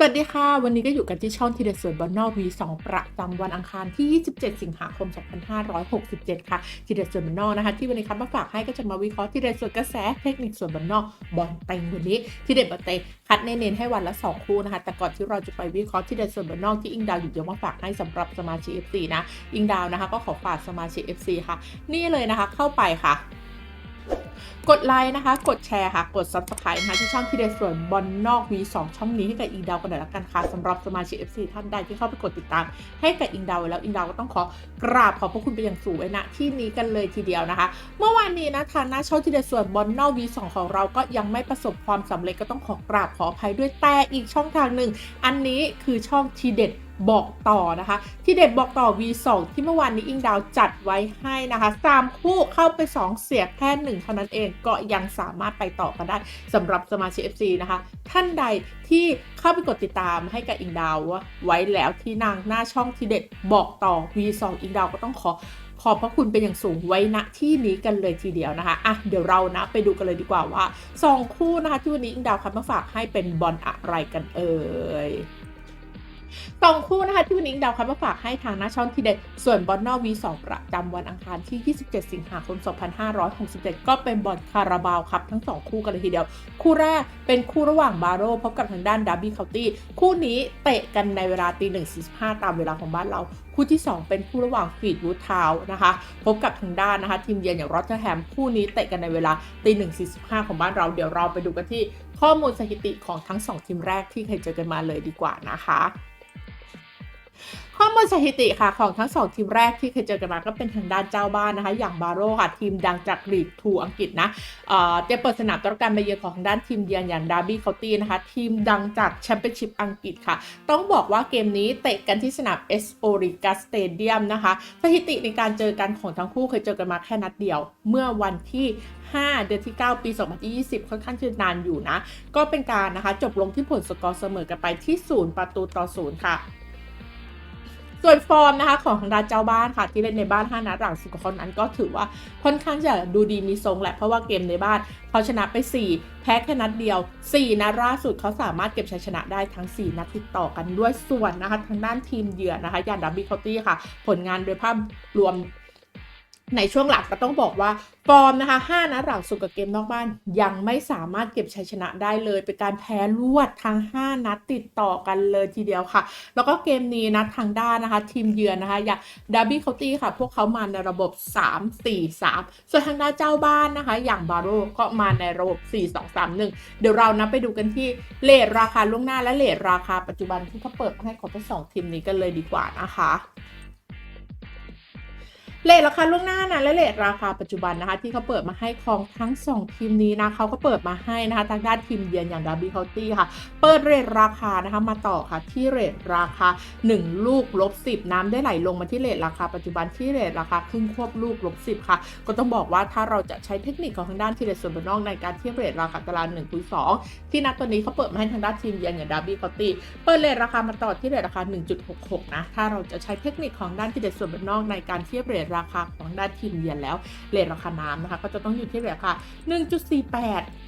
สวัสดีค่ะ วันนี้ก็อยู่กันที่ช่องทีเด็ดสวนบอลนอก V2 ประจำวันอังคารที่ 27 สิงหาคม 2567 ค่ะทีเด็ดสวนบอลนอกนะคะ ที่วันนี้คัดมาฝากให้ก็จะมาวิเคราะห์ทีเด็ดสวนกระแสเทคนิคสวนบอลนอกบอลเต็งวันนี้ทีเด็ดบอลเต็งคัดเน้นๆให้วันละ 2 คู่นะคะ แต่ก่อนที่เราจะไปวิเคราะห์ทีเด็ดสวนบอลนอกที่อิงดาวอยู่เดี๋ยวมาฝากให้สำหรับสมาชิก FC นะอิงดาวนะคะก็ขอฝากสมาชิก FC ค่ะ นี่เลยนะคะเข้าไปค่ะ กดไลค์นะคะ กดแชร์ค่ะ กด subscribe นะคะที่ช่องทีเดส่วนบอลนอก V2 ช่องนี้ให้กับอิงดาวกันหน่อยละกันค่ะสำหรับสมาชิก FC ท่านใดที่เข้าไปกดติดตาม ให้กับอิงดาวแล้วอิงดาวก็ต้องขอกราบขอบพระคุณไปอย่างสูงไว้ณที่นี้กันเลยทีเดียวนะคะ เมื่อวานนี้นะทางหน้าช่องทีเดส่วนบอลนอก V2 ของเราก็ยังไม่ประสบความสำเร็จก็ต้องขอกราบขออภัยด้วยแต่อีกช่องทางหนึ่งอันนี้คือช่องทีเด็ด บอกต่อนะคะ ที่เด็ดบอกต่อ V2 ที่เมื่อวานนี้อิงดาวจัดไว้ให้นะคะ3คู่เข้าไป 2 เสียแค่1เท่านั้นเองก็ยังสามารถไปต่อกันได้สำหรับสมาชิก FC นะคะ ท่านใดที่เข้าไปกดติดตามให้กับอิงดาวไว้แล้วที่นางหน้าช่องที่เด็ดบอกต่อ V2 อิงดาวก็ต้องขอขอบพระคุณเป็นอย่างสูงไว้ณที่นี้กันเลยทีเดียวนะคะ อะ เดี๋ยวเรานะไปดูกันเลยดีกว่าว่าสองคู่นะคะที่วันนี้อิงดาวคัดมาฝากให้เป็นบอลอะไรกันเอ่ย สองคู่นะคะที่วันนี้อิงดาวคัดมาฝากให้ทางหน้าช่องทีเด็ด ส่วนบอลนอวีสองประจำวันอังคารที่ 27 สิงหาคม 2567 ก็เป็นบอลคาราบาวครับ ทั้งสองคู่กันเลยทีเดียว คู่แรกเป็นคู่ระหว่างบาโร่พบกับทางด้านดาร์บี้เคาน์ตี้คู่นี้เตะกันในเวลาตีหนึ่งสี่สิบห้าตามเวลาของบ้านเรา คู่ที่ 2 เป็นคู่ระหว่างฟีดวูดทาวนะคะพบกับทางด้านนะคะ ทีมเยือนอย่างรอตเทอร์แฮมคู่นี้เตะกันในเวลาตีหนึ่งสี่สิบห้าของบ้านเราเดี๋ยวเราไปดูกันที่ข้อมูลสถิติของทั้งสองทีมแรกที่เคยเจอกันมาเลยดีกว่านะคะ ข้อมูลสถิติค่ะของทั้งสองทีมแรกที่เคยเจอกันมาก็เป็นทางด้านเจ้าบ้านนะคะ อย่างบาโร่ค่ะทีมดังจากลีกทูอังกฤษนะเอ่อเตรียมเปิดสนามต้อนรับการมาเยือนของทางด้านทีมเยือนอย่างดาร์บี้เคาน์ตี้นะคะ ทีมดังจากแชมเปี้ยนชิพอังกฤษค่ะ ต้องบอกว่าเกมนี้เตะกันที่สนามเอสโอริกาสเตเดียมนะคะ สถิติในการเจอกันของทั้งคู่เคยเจอกันมาแค่นัดเดียว เมื่อวันที่5 เดือนที่ 9 ปี 2020 ค่อนข้างจะนานอยู่นะ ก็เป็นการนะคะ จบลงที่ผลสกอร์เสมอกันไปที่ 0 ประตูต่อ 0 ค่ะ ส่วนฟอร์มนะคะของทางด้านเจ้าบ้านค่ะ ที่เล่นในบ้าน 5 นัดหลังสุดของเขานั้นก็ถือว่าค่อนข้างจะดูดีมีทรงแหละเพราะว่าเกมในบ้านเขาชนะไป 4 แพ้แค่นัดเดียว 4 นัดล่าสุดเขาสามารถเก็บชัยชนะได้ทั้ง 4 นัดติดต่อกันด้วยส่วนนะคะทางด้านทีมเยือนนะคะอย่างดับบี้คอตตี้ค่ะ ผลงานโดยภาพรวม ในช่วงหลังก็ต้องบอกว่าฟอร์มนะคะ5นัดหลังสุดกับเกมนอกบ้าน ยังไม่สามารถเก็บชัยชนะได้เลย เป็นการแพ้รวดทั้ง 5 นัดติดต่อกันเลยทีเดียวค่ะ แล้วก็เกมนี้นะทางด้านนะคะ ทีมเยือนนะคะอย่างดาร์บี้เคาตี้ค่ะ พวกเขามาในระบบ 3 4 3 ส่วนทางด้านเจ้าบ้านนะคะ อย่างบาโร่ก็มาในระบบ 4 2 3 1 เดี๋ยวเรานะไปดูกันที่เลทราคาล่วงหน้าและเลทราคาปัจจุบันที่เขาเปิดมาให้ของทั้งสองทีมนี้กันเลยดีกว่านะคะ เลทราคาล่วงหน้านะและเลทราคาปัจจุบันนะคะ ที่เขาเปิดมาให้ของทั้งสองทีมนี้นะเขาก็เปิดมาให้นะคะทางด้านทีมเยือนอย่างดาร์บี้เคาน์ตี้ค่ะ เปิดเรทราคานะคะมาต่อค่ะที่เรทราคา 1 ลูกลบ10 น้ำได้ไหลลงมาที่เรทราคาปัจจุบันที่เรทราคาครึ่งควบลูกลบ10 ค่ะ ก็ต้องบอกว่าถ้าเราจะใช้เทคนิคของทางด้านทีเรทส่วนบนนอกในการเทียบเรทราคาตาราง1คูณ2ที่นัดตัวนี้เขาเปิดมาให้ทางด้านทีมเยือนอย่างดาร์บี้เคาน์ตี้เปิดเรทราคามาต่อที่เรทราคา 1.66 นะถ้าเราจะใช้เทคนิคของด้านทีเรทส่วนบนนอกในการเทียบเรทราคาของด้านทีมเยือนแล้วเรทราคาน้ำนะคะ ก็จะต้องอยู่ที่เรทราคา1.48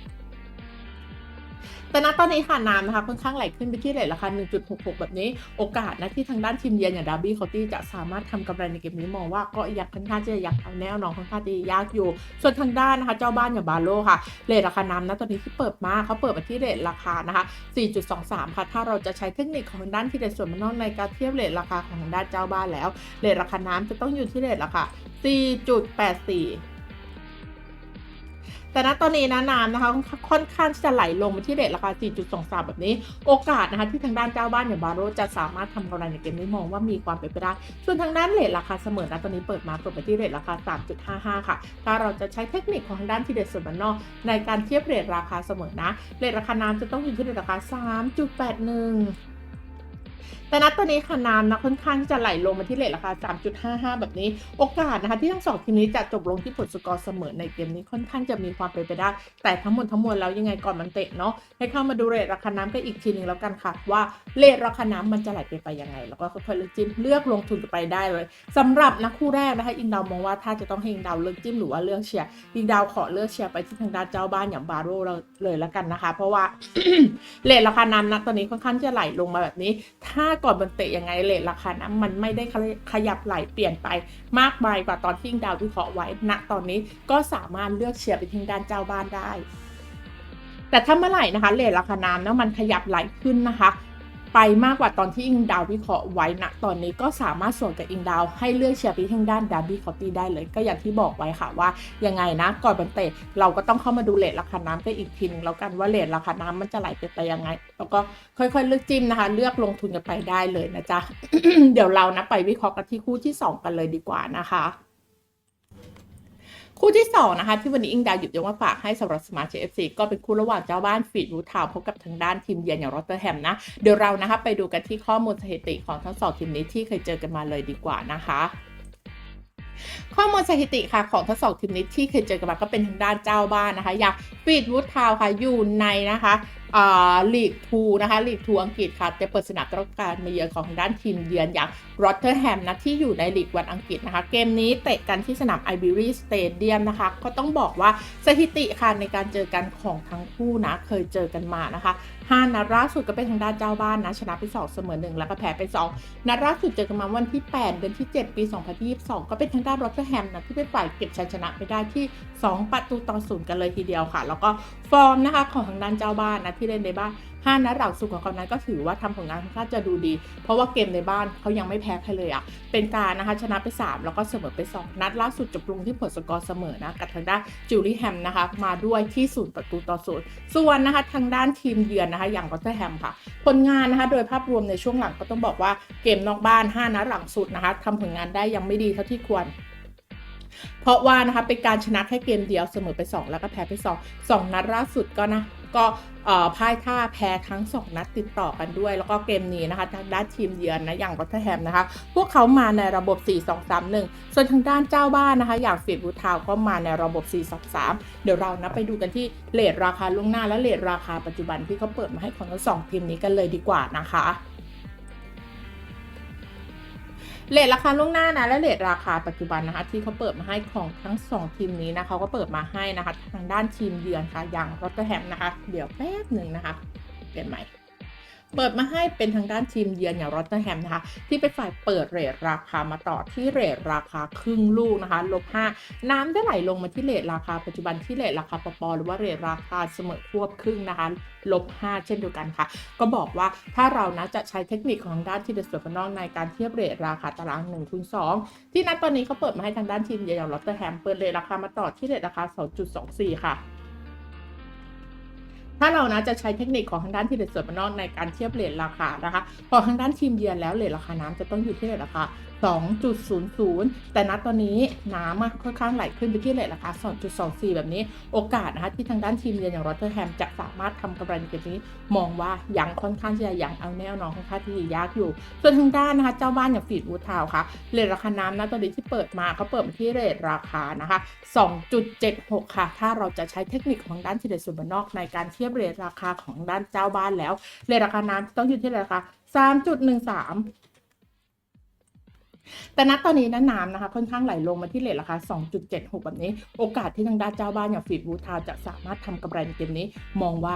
แต่ณตอนนี้ค่ะน้ำนะคะค่อนข้างไหลขึ้นไปที่เรทราคา 1.66 แบบนี้ โอกาสนะที่ทางด้านทีมเยือนอย่างดาร์บี้เคาตี้จะสามารถทำกำไรในเกมนี้มองว่าก็ยังค่อนข้างจะยังเอาแนวน้องค่อนข้างจะยากอยู่ ส่วนทางด้านนะคะเจ้าบ้านอย่างบาโลค่ะเรทราคาน้ำนะตอนนี้ที่เปิดมาเขาเปิดมาที่เรทราคานะคะ 4.23 ค่ะ ถ้าเราจะใช้เทคนิคของทางด้านที่เรทส่วนมันนอกในการเทียบเรทราคาของด้านเจ้าบ้านแล้วเรทราคาน้ำจะต้องอยู่ที่เรทราคา4.84 แต่ณตอนนี้นะน้ำนะคะค่อนข้างที่จะไหลลงมาที่เรทราคา 4.23 แบบนี้ โอกาสนะคะที่ทางด้านเจ้าบ้านอย่างบาโรจะสามารถทำกำไรในเกมนี้มองว่ามีความเป็นไปได้ ส่วนทางด้านเรทราคาเสมอนะตอนนี้เปิดมาเปิดไปที่เรทราคา 3.55 ค่ะ ถ้าเราจะใช้เทคนิคของทางด้านที่เด็ดส่วนบันนอกในการเทียบเรทราคาเสมอนะ เรทราคาน้ำจะต้องอยู่ที่เรทราคา 3.81 แต่นัดตอนนี้ค่ะน้ำนะค่อนข้างที่จะไหลลงมาที่เลทราคา 3.55 แบบนี้ โอกาสนะคะที่ทั้งสองทีมนี้จะจบลงที่ผลสกอร์เสมอในเกมนี้ค่อนข้างจะมีความเป็นไปได้ แต่ทั้งหมดทั้งมวลแล้วยังไงก่อนมันเตะเนาะให้เข้ามาดูเรทราคาน้ำกันอีกทีหนึ่งแล้วกันค่ะ ว่าเรทราคาน้ำมันจะไหลไปไปยังไง แล้วก็ค่อยๆเลือกจิ้มเลือกลงทุนไปได้เลยสำหรับนักคู่แรกนะคะอิงดาวมองว่าถ้าจะต้องให้อิงดาวเลือกจิ้มหรือว่าเลือกเชียร์อิงดาวขอเลือกเชียร์ไปที่ทางด้านเจ้าบ้านอย่างบาโร่เราเลยแล้วกันนะคะ เพราะว่าเลทราคาน้ำนะตอนนี้ค่อนข้างจะไหลลงมาแบบนี้ ถ้าก่อนมันเตะยังไงเลทราคาน้ำมันไม่ได้ขยับไหลเปลี่ยนไปมากมายกว่าตอนที่ยิงดาววิเคราะห์ไว้ณตอนนี้ก็สามารถเลือกเชียร์ไปทางด้านเจ้าบ้านได้แต่ถ้าเมื่อไหร่นะคะเลทราคาน้ำนะมันขยับไหลขึ้นนะคะ ไปมากกว่าตอนที่อิงดาววิเคราะห์ไว้ณตอนนี้ก็สามารถส่วนกับอิงดาวให้เลือกเชียร์ไปทางด้านดาร์บี้คอตตี้ได้เลย ก็อย่างที่บอกไว้ค่ะว่ายังไงนะ ก่อนบันเตะเราก็ต้องเข้ามาดูเลทราคาน้ำกันอีกทีนึงแล้วกันว่าเลทราคาน้ำมันจะไหลไปไปยังไง แล้วก็ค่อยๆเลือกจิ้มนะคะ เลือกลงทุนกันไปได้เลยนะจ๊ะเดี๋ยวเรานะไปวิเคราะห์กันที่คู่ที่สองกันเลยดีกว่านะคะ คู่ที่ 2 นะคะ ที่วันนี้อิงดาวหยิบยกมาฝากให้สำหรับสมาชิก FC ก็เป็นคู่ระหว่างเจ้าบ้านฟีดรูทาวพบกับทางด้านทีมเยือนอย่างรอตเตอร์แฮมนะ เดี๋ยวเรานะคะไปดูกันที่ข้อมูลสถิติของทั้งสองทีมนี้ที่เคยเจอกันมาเลยดีกว่านะคะข้อมูลสถิติค่ะของทั้งสองทีมนี้ที่เคยเจอกันมาก็เป็นทางด้านเจ้าบ้านนะคะ อย่างฟีดวูดทาวค่ะอยู่ในนะคะลีกทูนะคะลีกทูอังกฤษค่ะจะเปิดสนามต้องการมาเยือนของทางด้านทีมเยือนอย่าง รอตเตอร์แฮมนะที่อยู่ในลีกวันอังกฤษนะคะ เกมนี้เตะกันที่สนามไอบิรีสเตเดียมนะคะ ก็ต้องบอกว่าสถิติค่ะในการเจอกันของทั้งคู่นะ เคยเจอกันมานะคะ5นัดล่าสุดก็เป็นทางด้านเจ้าบ้านนะ ชนะไป 2 เสมอ 1 แล้วก็แพ้ไป 2 นัดล่าสุดเจอกันมาวันที่ 8 เดือนที่ 7 ปี 2022 ก็เป็นทางด้านรอตเตอร์แฮมนะที่เป็นฝ่ายเก็บชัยชนะไปได้ที่ 2 ประตูต่อศูนย์กันเลยทีเดียวค่ะ แล้วก็ฟอร์มนะคะของทางด้านเจ้าบ้านนะที่เล่นในบ้าน 5 นัดหลังสุดของเขานั้นก็ถือว่าทำผลงานค่อนข้างจะดูดี เพราะว่าเกมในบ้านเขายังไม่แพ้ใครเลยอะ่ะ เป็นการนะคะชนะไป 3 แล้วก็เสมอไป 2 นัดล่าสุดจบลงที่ผลสกอร์เสมอนะกับทางด้านจิวลี่แฮมนะคะมาด้วยที่ศูนย์ประตูต่อศูนย์ส่วนนะคะทางด้านทีมเยือนนะคะอย่างรอเตอร์แฮมค่ะ ผลงานนะคะโดยภาพรวมในช่วงหลังก็ต้องบอกว่าเกมนอกบ้าน 5 นัดหลังสุดนะคะทำผลงานได้ยังไม่ดีเท่าที่ควรเพราะว่านะคะเป็นการชนะแค่เกมเดียวเสมอไป 2 แล้วก็แพ้ไป 2 2 นัดล่าสุดก็นะ ก็พ่ายท่าแพ้ทั้ง 2 นัดติดต่อกันด้วย แล้วก็เกมนี้นะคะทางด้านทีมเยือนนะอย่างรอตเทอร์แฮมนะคะ พวกเขามาในระบบ 4-2-3-1 ส่วนทางด้านเจ้าบ้านนะคะ อย่างฟีดบูทาวก็มาในระบบ 4-2-3 เดี๋ยวเรานะไปดูกันที่เลทราคาล่วงหน้าและเลทราคาปัจจุบันที่เขาเปิดมาให้ของทั้งสองทีมนี้กันเลยดีกว่านะคะ เลทราคาล่วงหน้านะและเลทราคาปัจจุบันนะคะที่เขาเปิดมาให้ของทั้ง 2 ทีมนี้นะเขาก็เปิดมาให้นะคะ ทางด้านทีมเยือนค่ะอย่างรอตเตอร์แฮมนะคะ เดี๋ยวแป๊บหนึ่งนะคะ เปลี่ยนใหม่ เปิดมาให้เป็นทางด้านทีมเยือนอย่างรอตเตอร์แฮมนะคะ ที่เป็นฝ่ายเปิดเรทราคามาต่อที่เรทราคาครึ่งลูกนะคะลบ5น้ำได้ไหลลงมาที่เรทราคาปัจจุบันที่เรทราคาปปหรือว่าเรทราคาเสมอควบครึ่งนะคะลบ5เช่นเดียวกันค่ะ ก็บอกว่าถ้าเรานะจะใช้เทคนิคของด้านทีเดสเวอร์นอกในการเทียบเรทราคาตาราง1คูณ2ที่นัดตอนนี้เขาเปิดมาให้ทางด้านทีมเยือนอย่างรอตเตอร์แฮมเปิดเรทราคามาต่อที่เรทราคา 2.24 ค่ะ ถ้าเรานะจะใช้เทคนิคของทางด้านที่เด็ดส่วนมานอกในการเทียบเลทราคานะคะพอทางด้านทีมเยือนแล้วเลทราคาน้ำจะต้องอยู่ที่เลทราคา2.00 แต่ณตอนนี้น้ำค่อนข้างไหลขึ้นไปที่เลทราคา 2.24 แบบนี้โอกาสนะคะที่ทางด้านทีมเยือนอย่างรอตเตอร์แฮมจะสามารถทำกำไรในเกมนี้มองว่ายังค่อนข้างจะยังเอาแนวนอนค่อนข้างที่ยากอยู่ ส่วนทางด้านนะคะเจ้าบ้านอย่างฟีดวูดทาวค่ะเลทราคาน้ำณตอนนี้ที่เปิดมาเขาเปิดที่เลทราคานะคะ 2.76 ค่ะ ถ้าเราจะใช้เทคนิคของด้านทีเด็ดส่วนบนนอกในการเทียบเรทราคาของด้านเจ้าบ้านแล้วเรทราคาน้ำต้องอยู่ที่ราคา3.13แต่ณตอนนี้นะน้ำนะคะ ค่อนข้างไหลลงมาที่เลทราคา 2.76 แบบนี้ โอกาสที่ทางด้านเจ้าบ้านอย่างฟีดวูทาวจะสามารถทำกำไรในเกมนี้ มองว่า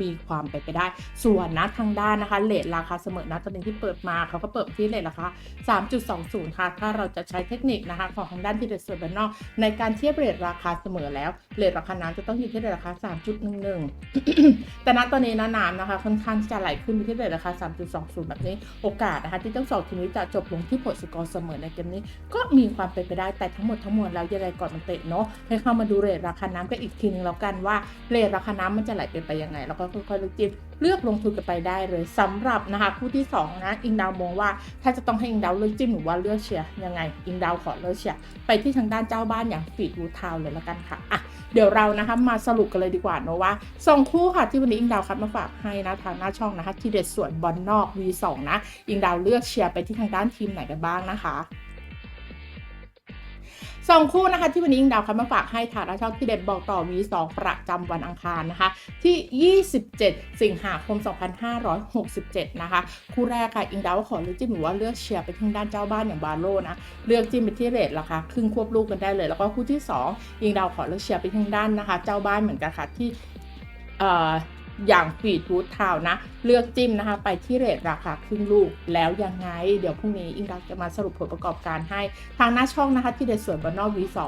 มีความไปไปได้ ส่วนนะทางด้านนะคะเลทราคาเสมอนะตอนนี้ที่เปิดมาเขาก็เปิดที่เลทราคา 3.20 ค่ะ ถ้าเราจะใช้เทคนิคนะคะ ของทางด้านที่เดส่วนบนนอกในการเทียบเลทราคาเสมอแล้วเลทราคาน้ำจะต้องอยู่ที่เลทราคา 3.11 แต่ณตอนนี้นะน้ำนะคะค่อนข้างจะไหลขึ้นไปที่เลทราคา 3.20 แบบนี้ โอกาสนะคะที่ทั้งสองทีมนี้จะจบลงที่ผลสกอร์เสมอในเกมนี้ ก็มีความเป็นไปได้แต่ทั้งหมดทั้งมวลแล้วยังไงก่อนมันเตะเนาะให้เข้ามาดูเรทราคาน้ำกันอีกทีนึงแล้วกันว่าเรทราคาน้ำมันจะไหลเป็นไปยังไง แล้วก็ค่อยๆเลือกจิบ เลือกลงทุนกันไปได้เลยสำหรับนะคะคู่ที่สองนะอิงดาวมองว่าถ้าจะต้องให้อิงดาวเลือกจิ้มหรือว่าเลือกเชียร์ยังไงอิงดาวขอเลือกเชียร์ไปที่ทางด้านเจ้าบ้านอย่างฟีดวูทาวเลยละกันค่ะอะเดี๋ยวเรานะคะมาสรุปกันเลยดีกว่าเนอะว่าสองคู่ค่ะที่วันนี้อิงดาวคัดมาฝากให้นะทางหน้าช่องนะคะ ที่เด็ดส่วนบอลนอก V2 นะอิงดาวเลือกเชียร์ไปที่ทางด้านทีมไหนกันบ้างนะคะ สองคู่นะคะที่วันนี้อิงดาวคัดมาฝากให้ทางหน้าช่องที่เด็ดบอกต่อ V2 ประจำวันอังคารนะคะ ที่ 27 สิงหาคม 2567 นะคะ คู่แรกค่ะอิงดาวขอเลือกจิ้มหรือว่าเลือกเชียร์ไปทางด้านเจ้าบ้านอย่างบาโลนะเลือกจิ้มไปที่เรทราคาครึ่งควบลูกกันได้เลย แล้วก็คู่ที่2ยิงดาวขอเลือกเชียร์ไปทางด้านนะคะ เจ้าบ้านเหมือนกันค่ะที่เอย่างฟีดวูทาวนะ เลือกจิ้มนะคะ ไปที่เรทราคาครึ่งลูกแล้วยังไง เดี๋ยวพรุ่งนี้อิงดาวจะมาสรุปผลประกอบการให้ ทางหน้าช่องนะคะ ที่เดสวนบนนอก V2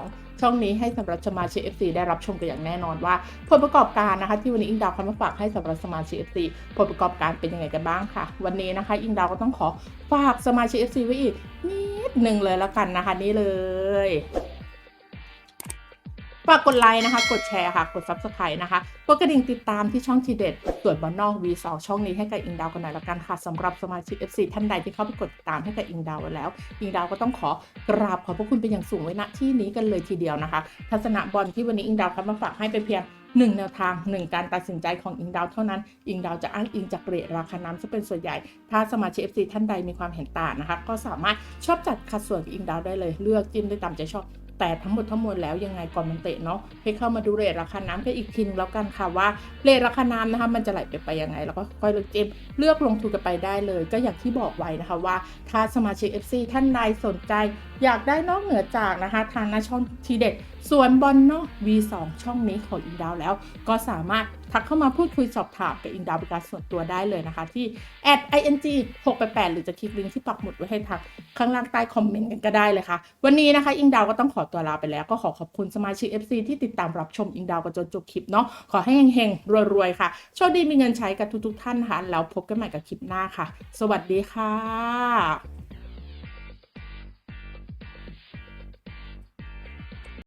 ช่องนี้ให้สำหรับสมาชิก FC ได้รับชมกันอย่างแน่นอนว่า ผลประกอบการนะคะ ที่วันนี้อิงดาวคันมาฝากให้สำหรับสมาชิก FC ผลประกอบการเป็นยังไงกันบ้างค่ะ วันนี้นะคะ อิงดาวก็ต้องขอฝากสมาชิก FC ไว้อีกนิดหนึ่งเลยแล้วกันนะคะ นี่เลย ฝากกดไลค์นะคะ กดแชร์ค่ะ กด subscribe นะคะ กดกระดิ่งติดตามที่ช่องทีเด็ดส่วนบอลนอก V2 ช่องนี้ให้กับอิงดาวกันหน่อยละกันค่ะสำหรับสมาชิก FC ท่านใดที่เข้าไปกดติดตามให้กับอิงดาวแล้ว อิงดาวก็ต้องขอกราบขอบพระคุณเป็นอย่างสูงไว้ณที่นี้กันเลยทีเดียวนะคะ ทัศนะบอลที่วันนี้อิงดาวคัดมาฝากให้เป็นเพียงหนึ่งแนวทางหนึ่งการตัดสินใจของอิงดาวเท่านั้น อิงดาวจะอ้างอิงจากเรทราคาน้ำจะเป็นส่วนใหญ่ ถ้าสมาชิก FC ท่านใดมีความเห็นต่างนะคะ ก็สามารถชอบจัดคัดส่วนกับอิงดาวได้เลยเลือกจิ้มได้ตามใจชอบ แต่ทั้งหมดทั้งมวลแล้วยังไงก่อนมันเตะเนาะให้เข้ามาดูเรทราคาน้ำกันอีกทีนึงแล้วกันค่ะว่าเรทราคาน้ำนะคะมันจะไหลไปไปยังไง แล้วก็ค่อยเลือกจิ้มเลือกลงทุนกันไปได้เลย ก็อย่างที่บอกไว้นะคะว่า ถ้าสมาชิก FC ท่านใดสนใจ อยากได้นอกเหนือจากนะคะ ทางหน้าช่องทีเด็ดส่วนบอลเนาะ V2 ช่องนี้ของอีดาวแล้ว ก็สามารถ ทักเข้ามาพูดคุยสอบถามกับอิงดาวเป็นการส่วนตัวได้เลยนะคะ ที่ ing 688หรือจะคลิกลิงก์ที่ปักหมุดไว้ให้ทางข้างล่างใต้คอมเมนต์กันก็ได้เลยค่ะ วันนี้นะคะ อิงดาวก็ต้องขอตัวลาไปแล้วก็ขอขอบคุณสมาชิก FC ที่ติดตามรับชมอิงดาวกันจนจบคลิปเนาะขอให้เฮงๆรวยๆค่ะโชคดีมีเงินใช้กับทุกๆท่านนะคะแล้วพบกันใหม่กับคลิปหน้าค่ะ สวัสดีค่ะ